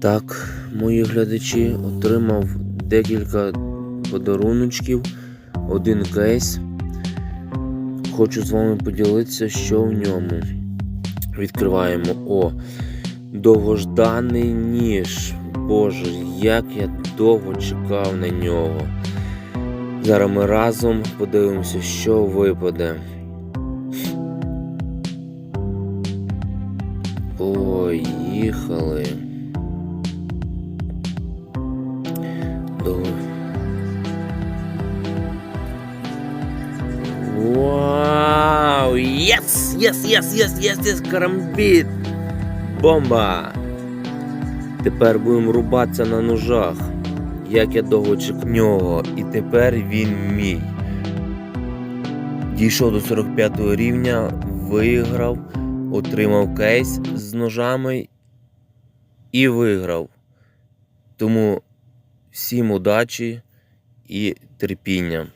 Так, мої глядачі отримав декілька подаруночків, один кейс. Хочу з вами поділитися, що в ньому. Відкриваємо. О, довгожданий ніж. Боже, як я довго чекав на нього. Зараз ми разом подивимося, що випаде. Поїхали. Єс! Єс, єс, єс, єс, єс, карамбіт! Бомба! Тепер будемо рубатися на ножах. Як я довго чекав нього, і тепер він мій. Дійшов до 45 го рівня, виграв, отримав кейс з ножами і виграв. Тому всім удачі і терпіння.